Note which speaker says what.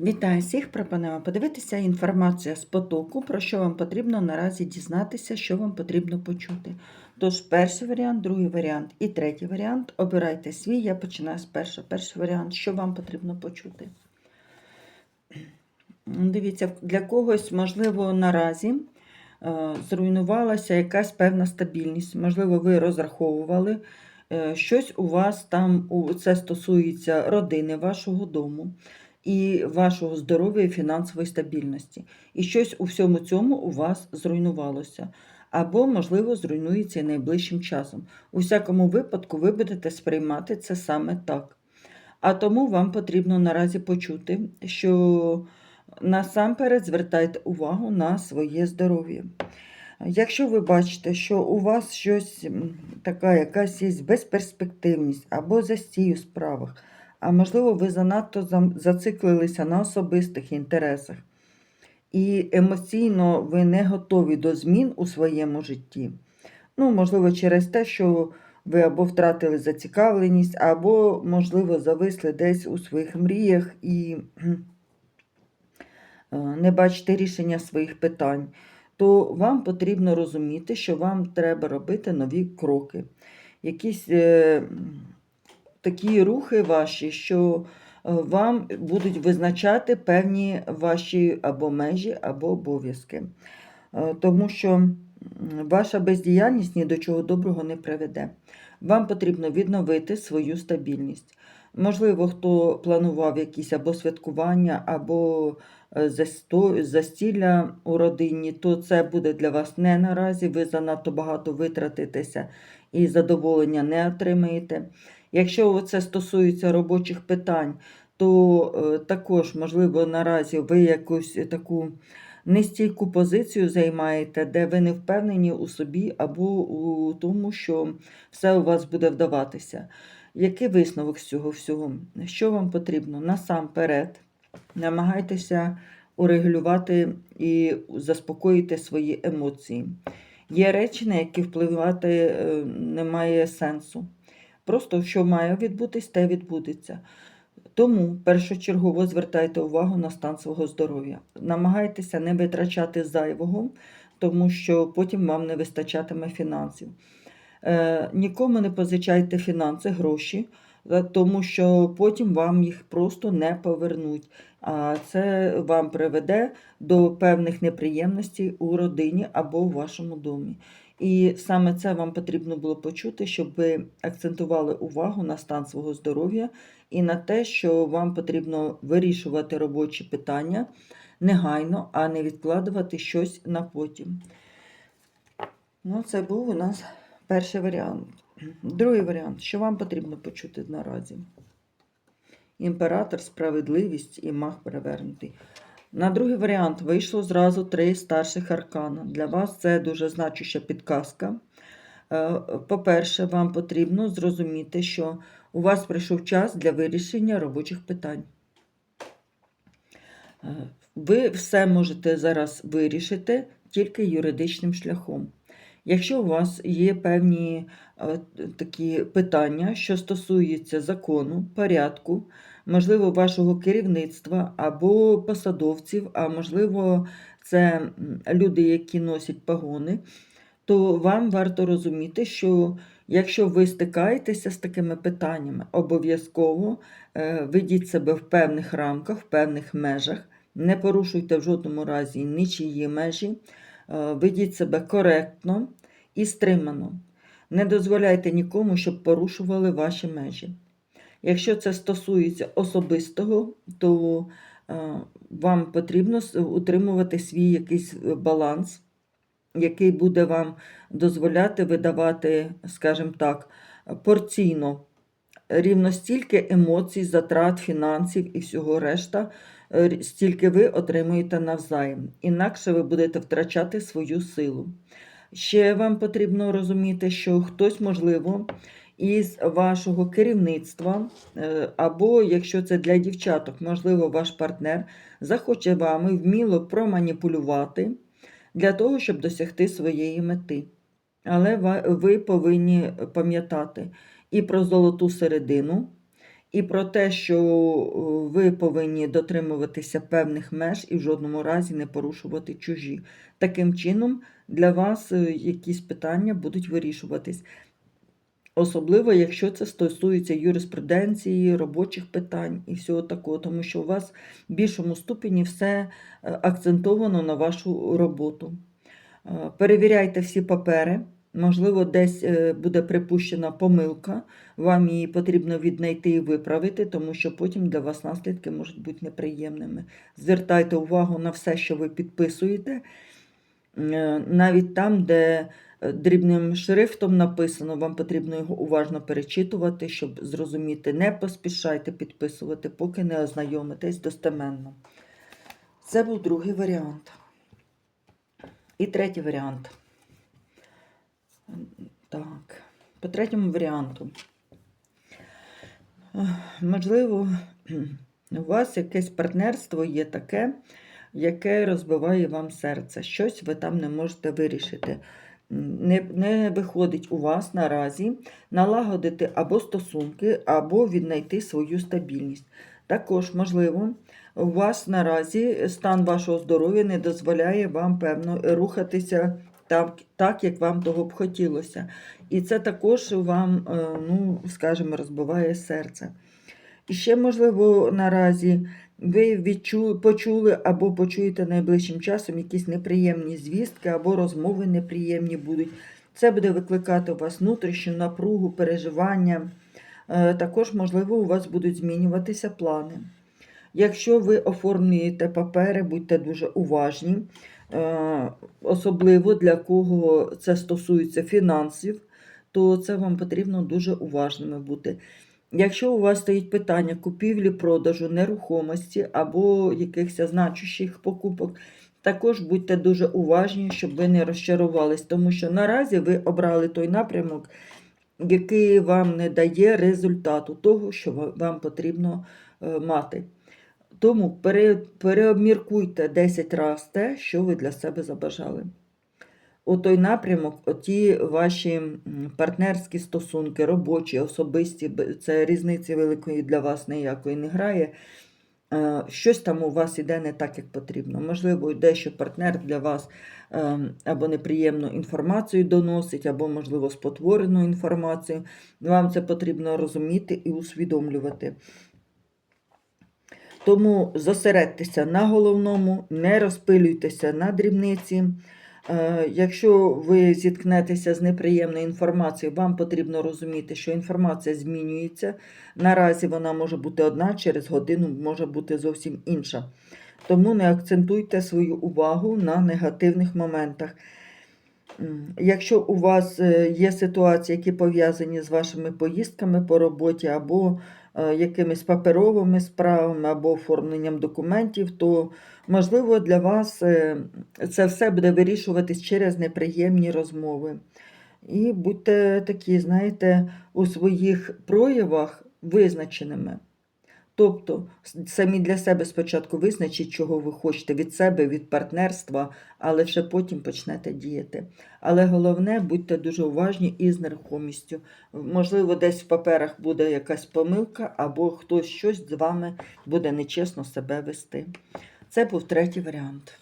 Speaker 1: Вітаю всіх! Пропонуємо подивитися інформація з потоку, про що вам потрібно наразі дізнатися, що вам потрібно почути. Тож, перший варіант, другий варіант і третій варіант. Обирайте свій. Я починаю з першого. Перший варіант, що вам потрібно почути. Дивіться, для когось, можливо, наразі е, зруйнувалася якась певна стабільність. Можливо, ви розраховували. е, Щось у вас там, це стосується родини, вашого дому і вашого здоров'я і фінансової стабільності. І щось у всьому цьому у вас зруйнувалося. Або, можливо, зруйнується і найближчим часом. У всякому випадку ви будете сприймати це саме так. А тому вам потрібно наразі почути, що насамперед звертайте увагу на своє здоров'я. Якщо ви бачите, що у вас щось така якась є безперспективність або застій у справах, а можливо, ви занадто зациклилися на особистих інтересах, і емоційно ви не готові до змін у своєму житті. Ну, можливо, через те, що ви або втратили зацікавленість, або, можливо, зависли десь у своїх мріях і е, не бачите рішення своїх питань, то вам потрібно розуміти, що вам треба робити нові кроки. Якісь е, такі рухи ваші, що е, вам будуть визначати певні ваші або межі, або обов'язки. Е, Тому що ваша бездіяльність ні до чого доброго не приведе. Вам потрібно відновити свою стабільність. Можливо, хто планував якісь або святкування, або е, застілля у родині, то це буде для вас не наразі. Ви занадто багато витратитеся і задоволення не отримаєте. Якщо це стосується робочих питань, то е, також, можливо, наразі ви якусь таку нестійку позицію займаєте, де ви не впевнені у собі або у тому, що все у вас буде вдаватися. Який висновок з цього всього? Що вам потрібно? Насамперед, намагайтеся урегулювати і заспокоїти свої емоції. Є речі, на які впливати е, немає сенсу. Просто що має відбутись, те відбудеться. Тому першочергово звертайте увагу на стан свого здоров'я. Намагайтеся не витрачати зайвого, тому що потім вам не вистачатиме фінансів. Е, нікому не позичайте фінанси, гроші, е, тому що потім вам їх просто не повернуть. А це вам приведе до певних неприємностей у родині або у вашому домі. І саме це вам потрібно було почути, щоб ви акцентували увагу на стан свого здоров'я і на те, що вам потрібно вирішувати робочі питання негайно, а не відкладувати щось на потім. Ну, це був у нас перший варіант. Другий варіант, що вам потрібно почути наразі? Імператор, справедливість і маг перевернутий. На другий варіант вийшло зразу три старших аркана. Для вас це дуже значуща підказка. Е, По-перше, вам потрібно зрозуміти, що у вас прийшов час для вирішення робочих питань. Е, Ви все можете зараз вирішити тільки юридичним шляхом. Якщо у вас є певні е, такі питання, що стосуються закону, порядку, можливо, вашого керівництва або посадовців, а можливо, це люди, які носять погони, то вам варто розуміти, що якщо ви стикаєтеся з такими питаннями, обов'язково е, ведіть себе в певних рамках, в певних межах, не порушуйте в жодному разі нічиї межі, е, ведіть себе коректно і стримано. Не дозволяйте нікому, щоб порушували ваші межі. Якщо це стосується особистого, то е, вам потрібно утримувати свій якийсь е, баланс, який буде вам дозволяти видавати, скажімо так, порційно рівно стільки емоцій, затрат, фінансів і всього решта, е, стільки ви отримуєте навзаєм. Інакше ви будете втрачати свою силу. Ще вам потрібно розуміти, що хтось, можливо, із вашого керівництва, е, або якщо це для дівчаток, можливо, ваш партнер захоче вами вміло проманіпулювати для того, щоб досягти своєї мети. Але ви повинні пам'ятати і про золоту середину, і про те, що е, ви повинні дотримуватися певних меж і в жодному разі не порушувати чужі. Таким чином, для вас е, якісь питання будуть вирішуватись. Особливо, якщо це стосується юриспруденції, робочих питань і всього такого, тому що у вас в більшому ступені все е, акцентовано на вашу роботу. Е, Перевіряйте всі папери. Можливо, десь е, буде припущена помилка, вам її потрібно віднайти і виправити, тому що потім для вас наслідки можуть бути неприємними. Звертайте увагу на все, що ви підписуєте, навіть там, де дрібним шрифтом написано, вам потрібно його уважно перечитувати, щоб зрозуміти, не поспішайте підписувати, поки не ознайомитесь достеменно. Це був другий варіант. І третій варіант. Так, по третьому варіанту. Можливо, у вас якесь партнерство є таке, яке розбиває вам серце. Щось ви там не можете вирішити. Не, не виходить у вас наразі налагодити або стосунки, або віднайти свою стабільність. Також, можливо, у вас наразі стан вашого здоров'я не дозволяє вам, певно, рухатися так, так, як вам того б хотілося. І це також вам, е, ну, скажімо, розбиває серце. І ще, можливо, наразі ви відчу, почули або почуєте найближчим часом якісь неприємні звістки, або розмови неприємні будуть. Це буде викликати у вас внутрішню напругу, переживання. Е, Також, можливо, у вас будуть змінюватися плани. Якщо ви оформлюєте папери, будьте дуже уважні, Е, особливо для кого це стосується фінансів, то це вам потрібно дуже уважними бути. Якщо у вас стоїть питання купівлі, продажу нерухомості або якихось значущих покупок, також будьте дуже уважні, щоб ви не розчарувались, тому що наразі ви обрали той напрямок, який вам не дає результату того, що вам потрібно е, мати. Тому переобміркуйте 10 разів те, що ви для себе забажали. У той напрямок, оті ваші партнерські стосунки, робочі, особисті, це різниці великої для вас ніякої не грає. Е, Щось там у вас іде не так, як потрібно. Можливо, дещо партнер для вас ем, або неприємну інформацію доносить, або, можливо, спотворену інформацію. Вам це потрібно розуміти і усвідомлювати. Тому зосередьтеся на головному, не розпилюйтеся на дрібниці. Е, Якщо ви зіткнетеся з неприємною інформацією, вам потрібно розуміти, що інформація змінюється. Наразі вона може бути одна, через годину може бути зовсім інша. Тому не акцентуйте свою увагу на негативних моментах. Якщо у вас е, є ситуації, які пов'язані з вашими поїздками по роботі, або якимись паперовими справами, або оформленням документів, то можливо для вас е, це все буде вирішуватись через неприємні розмови. І будьте такі, знаєте, у своїх проявах визначеними. Тобто самі для себе спочатку визначіть, чого ви хочете від себе, від партнерства, але ще потім почнете діяти. Але головне, будьте дуже уважні і з нерухомістю. Можливо, десь в паперах буде якась помилка, або хтось щось з вами буде нечесно себе вести. Це був третій варіант.